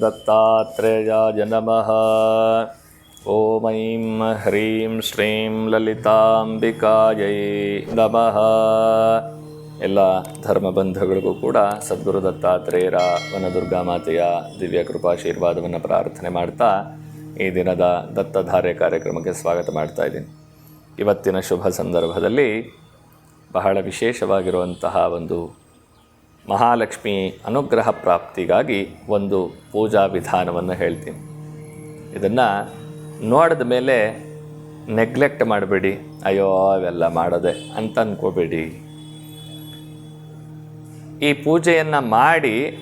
दत्तात्रेयाय नमः ॐ ऐं ह्रीं श्रीं ಲಲಿತಾಂಬಿಕಾಯೈ ನಮಃ ಎಲ್ಲ ಧರ್ಮ ಬಂಧುಗಳಿಗೂ ಕೂಡ ಸದ್ಗುರು ದತ್ತಾತ್ರೇಯರ ವನದುರ್ಗಾ ಮಾತೆಯ ದಿವ್ಯ ಕೃಪಾಶೀರ್ವಾದವನ್ನು ಪ್ರಾರ್ಥನೆ ಮಾಡ್ತಾ ಈ ದಿನದ ದತ್ತಧಾರೆ ಕಾರ್ಯಕ್ರಮಕ್ಕೆ ಸ್ವಾಗತ ಮಾಡ್ತಾ ಇದ್ದೀನಿ ಇವತ್ತಿನ ಶುಭ ಸಂದರ್ಭದಲ್ಲಿ ಬಹಳ ವಿಶೇಷವಾಗಿರುವಂತಹ ಒಂದು ಮಹಾಲಕ್ಷ್ಮಿ ಅನುಗ್ರಹ ಪ್ರಾಪ್ತಿಗಾಗಿ ಒಂದು ಪೂಜಾ ವಿಧಾನವನ್ನು ಹೇಳ್ತೀನಿ. ಇದನ್ನು ನೋಡಿದ ಮೇಲೆ ನೆಗ್ಲೆಕ್ಟ್ ಮಾಡಬೇಡಿ. ಅಯ್ಯೋ, ಅವೆಲ್ಲ ಮಾಡೋದೆ ಅಂತ ಅಂದ್ಕೋಬೇಡಿ ಈ ಪೂಜೆಯನ್ನು ಮಾಡಿ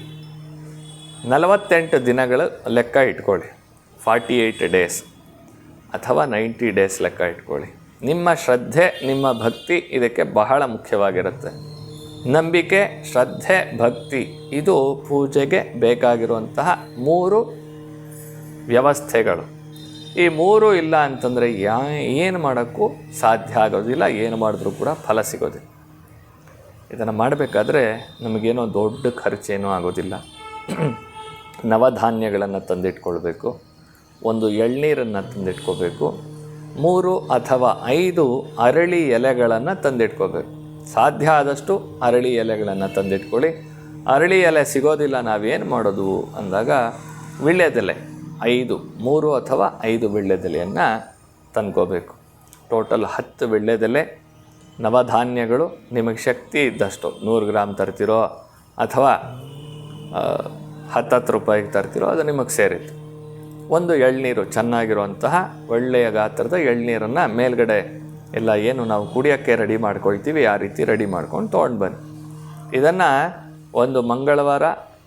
ನಲವತ್ತೆಂಟು ದಿನಗಳ ಲೆಕ್ಕ ಇಟ್ಕೊಳ್ಳಿ. ಫಾರ್ಟಿ ಏಯ್ಟ್ ಡೇಸ್ ಅಥವಾ ನೈಂಟಿ ಡೇಸ್ ಲೆಕ್ಕ ಇಟ್ಕೊಳ್ಳಿ. ನಿಮ್ಮ ಶ್ರದ್ಧೆ, ನಿಮ್ಮ ಭಕ್ತಿ ಇದಕ್ಕೆ ಬಹಳ ಮುಖ್ಯವಾಗಿರುತ್ತೆ. ನಂಬಿಕೆ, ಶ್ರದ್ಧೆ, ಭಕ್ತಿ ಇದು ಪೂಜೆಗೆ ಬೇಕಾಗಿರುವಂತಹ ಮೂರು ವ್ಯವಸ್ಥೆಗಳು. ಈ ಮೂರು ಇಲ್ಲ ಅಂತಂದರೆ ಯಾ, ಏನು ಮಾಡೋಕ್ಕೂ ಸಾಧ್ಯ ಆಗೋದಿಲ್ಲ, ಏನು ಮಾಡಿದ್ರೂ ಕೂಡ ಫಲ ಸಿಗೋದಿಲ್ಲ. ಇದನ್ನು ಮಾಡಬೇಕಾದ್ರೆ ನಮಗೇನೋ ದೊಡ್ಡ ಖರ್ಚೇನೂ ಆಗೋದಿಲ್ಲ. ನವಧಾನ್ಯಗಳನ್ನು ತಂದಿಟ್ಕೊಳ್ಬೇಕು, ಒಂದು ಎಳ್ನೀರನ್ನು ತಂದಿಟ್ಕೋಬೇಕು ಮೂರು ಅಥವಾ ಐದು ಅರಳಿ ಎಲೆಗಳನ್ನು ತಂದಿಟ್ಕೋಬೇಕು ಸಾಧ್ಯ ಆದಷ್ಟು ಅರಳಿ ಎಲೆಗಳನ್ನು ತಂದಿಟ್ಕೊಳ್ಳಿ. ಅರಳಿ ಎಲೆ ಸಿಗೋದಿಲ್ಲ ನಾವೇನು ಮಾಡೋದು ಅಂದಾಗ ವಿಳ್ಯದೆಲೆ, ಐದು, ಮೂರು ಅಥವಾ ಐದು ವಿಳ್ಯದೆಲೆಯನ್ನು ತಂದ್ಕೋಬೇಕು. ಟೋಟಲ್ ಹತ್ತು ವಿಳ್ಯದೆಲೆ ನವಧಾನ್ಯಗಳು ನಿಮಗೆ ಶಕ್ತಿ ಇದ್ದಷ್ಟು, ನೂರು ಗ್ರಾಮ್ ತರ್ತಿರೋ ಅಥವಾ ಹತ್ತತ್ತು ರೂಪಾಯಿಗೆ ತರ್ತಿರೋ ಅದು ನಿಮಗೆ ಸೇರಿತ್ತು. ಒಂದು ಎಳ್ನೀರು ಚೆನ್ನಾಗಿರುವಂತಹ ಒಳ್ಳೆಯ ಗಾತ್ರದ ಎಳ್ನೀರನ್ನು ಮೇಲ್ಗಡೆ ಎಲ್ಲ ಏನು, ನಾವು ಕುಡಿಯೋಕ್ಕೆ ರೆಡಿ ಮಾಡ್ಕೊಳ್ತೀವಿ, ಆ ರೀತಿ ರೆಡಿ ಮಾಡ್ಕೊಂಡು ತೊಗೊಂಡು ಬನ್ನಿ. ಇದನ್ನು ಒಂದು ಮಂಗಳವಾರ,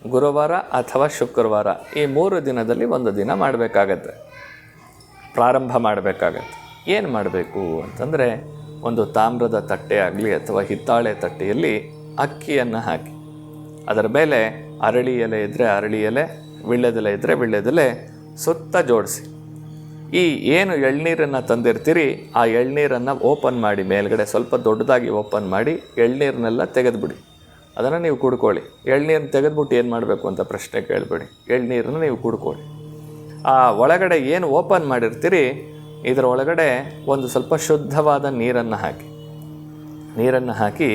ಗುರುವಾರ ಅಥವಾ ಶುಕ್ರವಾರ, ಈ ಮೂರು ದಿನದಲ್ಲಿ ಒಂದು ದಿನ ಮಾಡಬೇಕಾಗತ್ತೆ. ಪ್ರಾರಂಭ ಮಾಡಬೇಕಾಗತ್ತೆ. ಏನು ಮಾಡಬೇಕು ಅಂತಂದರೆ, ಒಂದು ತಾಮ್ರದ ತಟ್ಟೆ ಆಗಲಿ ಅಥವಾ ಹಿತ್ತಾಳೆ ತಟ್ಟೆಯಲ್ಲಿ ಅಕ್ಕಿಯನ್ನು ಹಾಕಿ. ಅದರ ಮೇಲೆ ಅರಳಿ ಎಲೆ ಇದ್ದರೆ ಅರಳಿ ಎಲೆ ವಿಳ್ಯದೆಲೆ ಇದ್ದರೆ ವಿಳ್ಯದೆಲೆ ಸುತ್ತ ಜೋಡಿಸಿ. ಈ ಏನು ಎಳ್ನೀರನ್ನು ತಂದಿರ್ತೀರಿ, ಆ ಎಳ್ನೀರನ್ನು ಓಪನ್ ಮಾಡಿ, ಮೇಲ್ಗಡೆ ಸ್ವಲ್ಪ ದೊಡ್ಡದಾಗಿ ಓಪನ್ ಮಾಡಿ ಎಳ್ನೀರನ್ನೆಲ್ಲ ತೆಗೆದುಬಿಡಿ. ಅದನ್ನು ನೀವು ಕುಡ್ಕೊಳ್ಳಿ. ಎಳ್ನೀರನ್ನ ತೆಗೆದ್ಬಿಟ್ಟು ಏನು ಮಾಡಬೇಕು ಅಂತ ಪ್ರಶ್ನೆ ಕೇಳಬೇಡಿ. ಎಳ್ನೀರನ್ನು ನೀವು ಕುಡ್ಕೊಳ್ಳಿ. ಆ ಒಳಗಡೆ ಏನು ಓಪನ್ ಮಾಡಿರ್ತೀರಿ, ಇದರ ಒಳಗಡೆ ಒಂದು ಸ್ವಲ್ಪ ಶುದ್ಧವಾದ ನೀರನ್ನು ಹಾಕಿ. ನೀರನ್ನು ಹಾಕಿ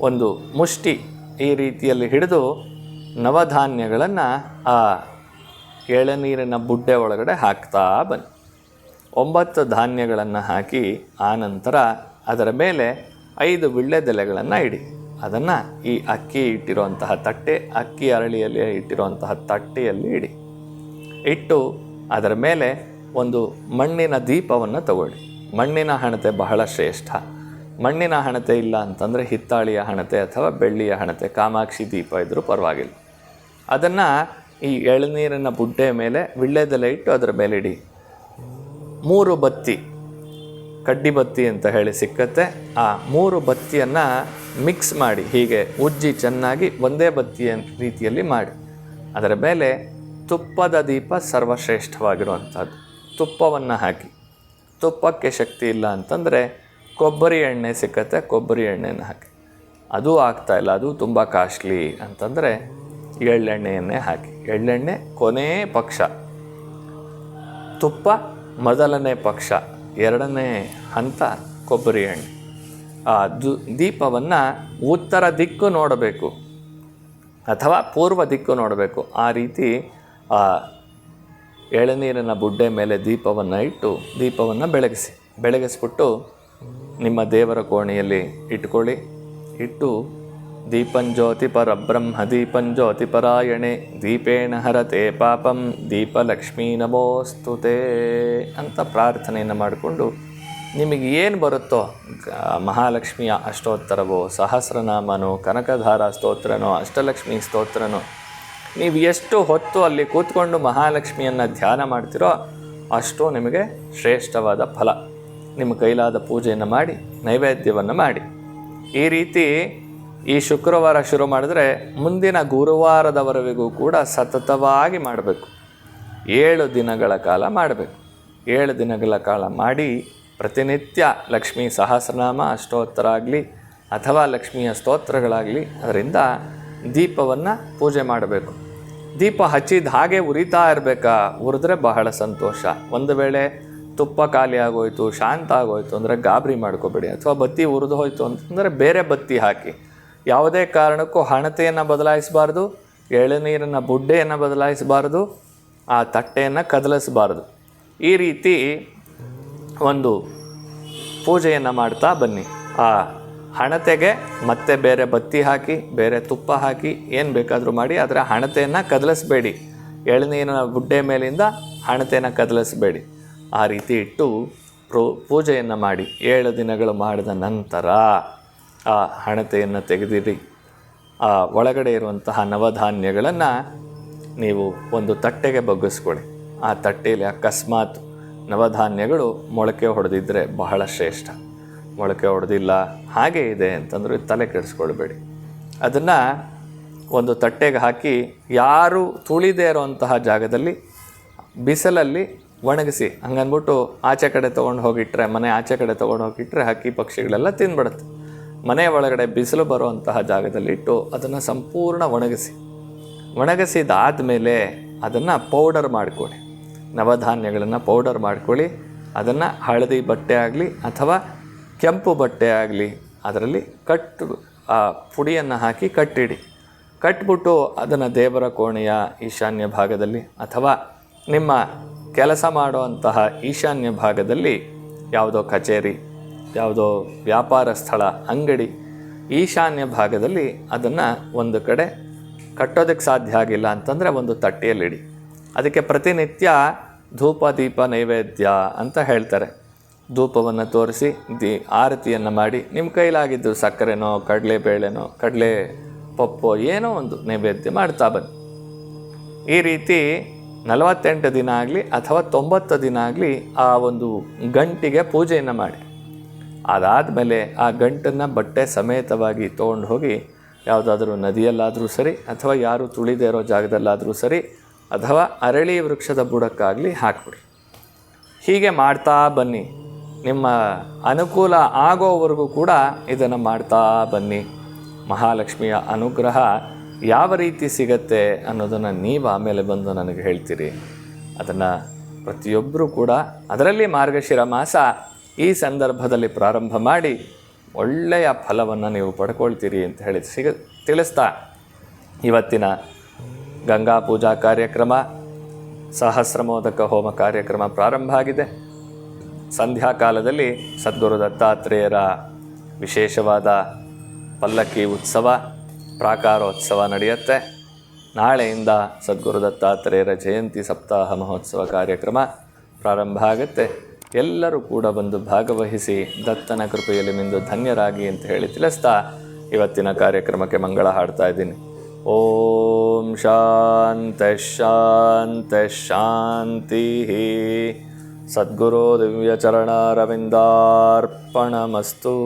ಒಂದು ಮುಷ್ಟಿ ಈ ರೀತಿಯಲ್ಲಿ ಹಿಡಿದು ನವಧಾನ್ಯಗಳನ್ನು ಆ ಎಳನೀರಿನ ಬುಡ್ಡೆ ಒಳಗಡೆ ಹಾಕ್ತಾ ಬನ್ನಿ. ಒಂಬತ್ತು ಧಾನ್ಯಗಳನ್ನು ಹಾಕಿ ಆನಂತರ ಅದರ ಮೇಲೆ ಐದು ವಿಳ್ಳೆದೆಲೆಗಳನ್ನು ಇಡಿ. ಅದನ್ನು ಈ ಅಕ್ಕಿ ಇಟ್ಟಿರುವಂತಹ ತಟ್ಟೆ, ಅಕ್ಕಿ ಅರಳಿಯಲ್ಲಿ ಇಟ್ಟಿರುವಂತಹ ತಟ್ಟೆಯಲ್ಲಿ ಇಡಿ. ಇಟ್ಟು ಅದರ ಮೇಲೆ ಒಂದು ಮಣ್ಣಿನ ದೀಪವನ್ನು ತಗೊಳ್ಳಿ. ಮಣ್ಣಿನ ಹಣತೆ ಬಹಳ ಶ್ರೇಷ್ಠ. ಮಣ್ಣಿನ ಹಣತೆ ಇಲ್ಲ ಅಂತಂದರೆ ಹಿತ್ತಾಳಿಯ ಹಣತೆ ಅಥವಾ ಬೆಳ್ಳಿಯ ಹಣತೆ, ಕಾಮಾಕ್ಷಿ ದೀಪ ಇದ್ದರೂ ಪರವಾಗಿಲ್ಲ. ಅದನ್ನು ಈ ಎಳನೀರಿನ ಬುಡ್ಡೆ ಮೇಲೆ ವಿಳ್ಳೆದೆಲೆ ಇಟ್ಟು ಅದರ ಮೇಲೆ ಇಡಿ. ಮೂರು ಬತ್ತಿ, ಕಡ್ಡಿ ಬತ್ತಿ ಅಂತ ಹೇಳಿ ಸಿಕ್ಕತ್ತೆ. ಆ ಮೂರು ಬತ್ತಿಯನ್ನು ಮಿಕ್ಸ್ ಮಾಡಿ, ಹೀಗೆ ಉಜ್ಜಿ ಚೆನ್ನಾಗಿ ಒಂದೇ ಬತ್ತಿಯ ರೀತಿಯಲ್ಲಿ ಮಾಡಿ. ಅದರ ಮೇಲೆ ತುಪ್ಪದ ದೀಪ ಸರ್ವಶ್ರೇಷ್ಠವಾಗಿರುವಂಥದ್ದು. ತುಪ್ಪವನ್ನು ಹಾಕಿ. ತುಪ್ಪಕ್ಕೆ ಶಕ್ತಿ ಇಲ್ಲ ಅಂತಂದರೆ ಕೊಬ್ಬರಿ ಎಣ್ಣೆ ಸಿಕ್ಕತ್ತೆ, ಕೊಬ್ಬರಿ ಎಣ್ಣೆನ ಹಾಕಿ. ಅದು ಆಗ್ತಾಯಿಲ್ಲ ಅದು ತುಂಬ ಕಾಸ್ಟ್ಲಿ ಅಂತಂದರೆ ಎಳ್ಳೆಣ್ಣೆಯನ್ನೇ ಹಾಕಿ. ಎಳ್ಳೆಣ್ಣೆ ಕೊನೆಯ ಪಕ್ಷ. ತುಪ್ಪ ಮೊದಲನೇ ಪಕ್ಷ, ಎರಡನೇ ಹಂತ ಕೊಬ್ಬರಿ ಎಣ್ಣೆ. ಆ ದು, ದೀಪವನ್ನು ಉತ್ತರ ದಿಕ್ಕು ನೋಡಬೇಕು ಅಥವಾ ಪೂರ್ವ ದಿಕ್ಕು ನೋಡಬೇಕು. ಆ ರೀತಿ, ಆ ಎಳನೀರಿನ ಬುಡ್ಡೆ ಮೇಲೆ ದೀಪವನ್ನು ಇಟ್ಟು ದೀಪವನ್ನು ಬೆಳಗಿಸಿ. ಬೆಳಗಿಸ್ಬಿಟ್ಟು ನಿಮ್ಮ ದೇವರ ಕೋಣೆಯಲ್ಲಿ ಇಟ್ಕೊಳ್ಳಿ. ಇಟ್ಟು ದೀಪಂಜ್ಯೋತಿ ಪರಬ್ರಹ್ಮ ಪರಾಯಣೆ ದೀಪೇಣ ಹರತೆ ಪಾಪಂ ದೀಪಲಕ್ಷ್ಮೀ ನಮೋಸ್ತುತೆ ಅಂತ ಪ್ರಾರ್ಥನೆಯನ್ನು ಮಾಡಿಕೊಂಡು ನಿಮಗೆ ಏನು ಬರುತ್ತೋ ಮಹಾಲಕ್ಷ್ಮಿಯ ಅಷ್ಟೋತ್ತರವೋ, ಸಹಸ್ರನಾಮನೋ, ಕನಕಧಾರ ಸ್ತೋತ್ರನೋ, ಅಷ್ಟಲಕ್ಷ್ಮಿ ಸ್ತೋತ್ರನೋ, ನೀವು ಎಷ್ಟು ಹೊತ್ತು ಅಲ್ಲಿ ಕೂತ್ಕೊಂಡು ಮಹಾಲಕ್ಷ್ಮಿಯನ್ನು ಧ್ಯಾನ ಮಾಡ್ತಿರೋ ಅಷ್ಟು ನಿಮಗೆ ಶ್ರೇಷ್ಠವಾದ ಫಲ. ನಿಮ್ಮ ಕೈಲಾದ ಪೂಜೆಯನ್ನು ಮಾಡಿ, ನೈವೇದ್ಯವನ್ನು ಮಾಡಿ. ಈ ರೀತಿ ಈ ಶುಕ್ರವಾರ ಶುರು ಮಾಡಿದ್ರೆ ಮುಂದಿನ ಗುರುವಾರದವರೆಗೂ ಕೂಡ ಸತತವಾಗಿ ಮಾಡಬೇಕು. ಏಳು ದಿನಗಳ ಕಾಲ ಮಾಡಬೇಕು. ಏಳು ದಿನಗಳ ಕಾಲ ಮಾಡಿ ಪ್ರತಿನಿತ್ಯ ಲಕ್ಷ್ಮೀ ಸಹಸ್ರನಾಮ ಅಷ್ಟೋತ್ತರ ಆಗಲಿ ಅಥವಾ ಲಕ್ಷ್ಮಿಯ ಸ್ತೋತ್ರಗಳಾಗಲಿ ಅದರಿಂದ ದೀಪವನ್ನು ಪೂಜೆ ಮಾಡಬೇಕು. ದೀಪ ಹಚ್ಚಿದ ಹಾಗೆ ಉರಿತಾ ಇರಬೇಕಾ? ಉರಿದ್ರೆ ಬಹಳ ಸಂತೋಷ. ಒಂದು ವೇಳೆ ತುಪ್ಪ ಖಾಲಿ ಆಗೋಯ್ತು, ಶಾಂತ ಆಗೋಯ್ತು ಅಂದರೆ ಗಾಬರಿ ಮಾಡ್ಕೋಬೇಡಿ. ಅಥವಾ ಬತ್ತಿ ಉರಿದು ಹೋಯಿತು ಅಂತಂದರೆ ಬೇರೆ ಬತ್ತಿ ಹಾಕಿ. ಯಾವುದೇ ಕಾರಣಕ್ಕೂ ಹಣತೆಯನ್ನು ಬದಲಾಯಿಸಬಾರ್ದು ಎಳನೀರಿನ ಬುಡ್ಡೆಯನ್ನು ಬದಲಾಯಿಸಬಾರ್ದು, ಆ ತಟ್ಟೆಯನ್ನು ಕದಲಿಸಬಾರ್ದು. ಈ ರೀತಿ ಒಂದು ಪೂಜೆಯನ್ನು ಮಾಡ್ತಾ ಬನ್ನಿ. ಆ ಹಣತೆಗೆ ಮತ್ತೆ ಬೇರೆ ಬತ್ತಿ ಹಾಕಿ, ಬೇರೆ ತುಪ್ಪ ಹಾಕಿ, ಏನು ಬೇಕಾದರೂ ಮಾಡಿ ಅದರ ಹಣತೆಯನ್ನು ಕದಲಿಸಬೇಡಿ. ಎಳನೀರಿನ ಬುಡ್ಡೆ ಮೇಲಿಂದ ಹಣತೆಯನ್ನು ಕದಲಿಸಬೇಡಿ. ಆ ರೀತಿ ಇಟ್ಟು ಪ್ರೋ, ಪೂಜೆಯನ್ನು ಮಾಡಿ. ಏಳು ದಿನಗಳು ಮಾಡಿದ ನಂತರ ಆ ಹಣತೆಯನ್ನು ತೆಗೆದಿರಿ ಆ ಒಳಗಡೆ ಇರುವಂತಹ ನವಧಾನ್ಯಗಳನ್ನು ನೀವು ಒಂದು ತಟ್ಟೆಗೆ ಬಗ್ಗಿಸ್ಕೊಳ್ಳಿ. ಆ ತಟ್ಟೆಯಲ್ಲಿ ಅಕಸ್ಮಾತ್ ನವಧಾನ್ಯಗಳು ಮೊಳಕೆ ಹೊಡೆದಿದ್ದರೆ ಬಹಳ ಶ್ರೇಷ್ಠ. ಮೊಳಕೆ ಹೊಡೆದಿಲ್ಲ ಹಾಗೆ ಇದೆ ಅಂತಂದರೆ ತಲೆ ಕೆಡಿಸ್ಕೊಳ್ಬೇಡಿ. ಅದನ್ನು ಒಂದು ತಟ್ಟೆಗೆ ಹಾಕಿ ಯಾರು ತುಳಿದೇ ಇರುವಂತಹ ಜಾಗದಲ್ಲಿ ಬಿಸಿಲಲ್ಲಿ ಒಣಗಿಸಿ, ಹಂಗನ್ಬಿಟ್ಟು ಆಚೆ ಕಡೆ ತೊಗೊಂಡು ಹೋಗಿಟ್ರೆ, ಮನೆ ಆಚೆ ಕಡೆ ತೊಗೊಂಡು ಹೋಗಿಟ್ರೆ, ಹಕ್ಕಿ ಪಕ್ಷಿಗಳೆಲ್ಲ ತಿಂದ್ಬಿಡುತ್ತೆ ಮನೆ ಒಳಗಡೆ ಬಿಸಿಲು ಬರುವಂತಹ ಜಾಗದಲ್ಲಿಟ್ಟು ಅದನ್ನು ಸಂಪೂರ್ಣ ಒಣಗಿಸಿ. ಒಣಗಿಸಿದಾದಮೇಲೆ ಅದನ್ನು ಪೌಡರ್ ಮಾಡಿಕೊಳ್ಳಿ. ನವಧಾನ್ಯಗಳನ್ನು ಪೌಡರ್ ಮಾಡಿಕೊಳ್ಳಿ. ಅದನ್ನು ಹಳದಿ ಬಟ್ಟೆ ಆಗಲಿ ಅಥವಾ ಕೆಂಪು ಬಟ್ಟೆ ಆಗಲಿ ಅದರಲ್ಲಿ ಕಟ್ಟು, ಆ ಪುಡಿಯನ್ನು ಹಾಕಿ ಕಟ್ಟಿಡಿ. ಕಟ್ಬಿಟ್ಟು ಅದನ್ನು ದೇವರ ಕೋಣೆಯ ಈಶಾನ್ಯ ಭಾಗದಲ್ಲಿ ಅಥವಾ ನಿಮ್ಮ ಕೆಲಸ ಮಾಡುವಂತಹ ಈಶಾನ್ಯ ಭಾಗದಲ್ಲಿ ಯಾವುದೋ ಕಚೇರಿ ಯಾವುದೋ ವ್ಯಾಪಾರ ಸ್ಥಳ, ಅಂಗಡಿ, ಈಶಾನ್ಯ ಭಾಗದಲ್ಲಿ ಅದನ್ನು ಒಂದು ಕಡೆ ಕಟ್ಟೋದಕ್ಕೆ ಸಾಧ್ಯ ಆಗಿಲ್ಲ ಅಂತಂದರೆ ಒಂದು ತಟ್ಟೆಯಲ್ಲಿಡಿ ಅದಕ್ಕೆ ಪ್ರತಿನಿತ್ಯ ಧೂಪ, ದೀಪ, ನೈವೇದ್ಯ ಅಂತ ಹೇಳ್ತಾರೆ. ಧೂಪವನ್ನು ತೋರಿಸಿ, ದಿ ಆರತಿಯನ್ನು ಮಾಡಿ ನಿಮ್ಮ ಕೈಲಾಗಿದ್ದು ಸಕ್ಕರೆನೋ, ಕಡಲೆಬೇಳೆನೋ, ಕಡಲೆ ಪಪ್ಪೋ ಏನೋ ಒಂದು ನೈವೇದ್ಯ ಮಾಡ್ತಾ ಬನ್ನಿ. ಈ ರೀತಿ ನಲವತ್ತೆಂಟು ದಿನ ಆಗಲಿ ಅಥವಾ ತೊಂಬತ್ತು ದಿನ ಆಗಲಿ ಆ ಒಂದು ಗಂಟಿಗೆ ಪೂಜೆಯನ್ನು ಮಾಡಿ. ಅದಾದಮೇಲೆ ಆ ಗಂಟನ್ನು ಬಟ್ಟೆ ಸಮೇತವಾಗಿ ತೊಗೊಂಡು ಹೋಗಿ ಯಾವುದಾದ್ರೂ ನದಿಯಲ್ಲಾದರೂ ಸರಿ ಅಥವಾ ಯಾರು ತುಳಿದೇ ಇರೋ ಜಾಗದಲ್ಲಾದರೂ ಸರಿ ಅಥವಾ ಅರಳಿ ವೃಕ್ಷದ ಬುಡಕ್ಕಾಗಲಿ ಹಾಕ್ಬಿಡಿ ಹೀಗೆ ಮಾಡ್ತಾ ಬನ್ನಿ. ನಿಮ್ಮ ಅನುಕೂಲ ಆಗೋವರೆಗೂ ಕೂಡ ಇದನ್ನು ಮಾಡ್ತಾ ಬನ್ನಿ. ಮಹಾಲಕ್ಷ್ಮಿಯ ಅನುಗ್ರಹ ಯಾವ ರೀತಿ ಸಿಗತ್ತೆ ಅನ್ನೋದನ್ನು ನೀವು ಆಮೇಲೆ ಬಂದು ನನಗೆ ಹೇಳ್ತೀರಿ. ಅದನ್ನು ಪ್ರತಿಯೊಬ್ಬರೂ ಕೂಡ ಅದರಲ್ಲಿ ಮಾರ್ಗಶಿರ ಮಾಸ ಈ ಸಂದರ್ಭದಲ್ಲಿ ಪ್ರಾರಂಭ ಮಾಡಿ ಒಳ್ಳೆಯ ಫಲವನ್ನು ನೀವು ಪಡ್ಕೊಳ್ತೀರಿ ಅಂತ ಹೇಳಿ ಸಿಗ ತಿಳಿಸ್ತಾ. ಇವತ್ತಿನ ಗಂಗಾ ಪೂಜಾ ಕಾರ್ಯಕ್ರಮ, ಸಹಸ್ರಮೋದಕ ಹೋಮ ಕಾರ್ಯಕ್ರಮ ಪ್ರಾರಂಭ ಆಗಿದೆ. ಸಂಧ್ಯಾಕಾಲದಲ್ಲಿ ಸದ್ಗುರು ದತ್ತಾತ್ರೇಯರ ವಿಶೇಷವಾದ ಪಲ್ಲಕ್ಕಿ ಉತ್ಸವ, ಪ್ರಾಕಾರೋತ್ಸವ ನಡೆಯುತ್ತೆ. ನಾಳೆಯಿಂದ ಸದ್ಗುರು ದತ್ತಾತ್ರೇಯರ ಜಯಂತಿ ಸಪ್ತಾಹ ಮಹೋತ್ಸವ ಕಾರ್ಯಕ್ರಮ ಪ್ರಾರಂಭ ಆಗುತ್ತೆ. ಎಲ್ಲರೂ ಕೂಡ ಬಂದು ಭಾಗವಹಿಸಿ ದತ್ತನ ಕೃಪೆಯಲ್ಲಿ ಮಿಂದು ಧನ್ಯರಾಗಿ ಅಂತ ಹೇಳಿ ತಿಳಿಸ್ತಾ ಇವತ್ತಿನ ಕಾರ್ಯಕ್ರಮಕ್ಕೆ ಮಂಗಳ ಹಾಡ್ತಾ ಇದ್ದೀನಿ ಓಂ ಶಾಂತ ಶಾಂತ ಶಾಂತಿ ಸದ್ಗುರು ದಿವ್ಯಚರಣಾರವಿಂದಾರ್ಪಣಮಸ್ತು.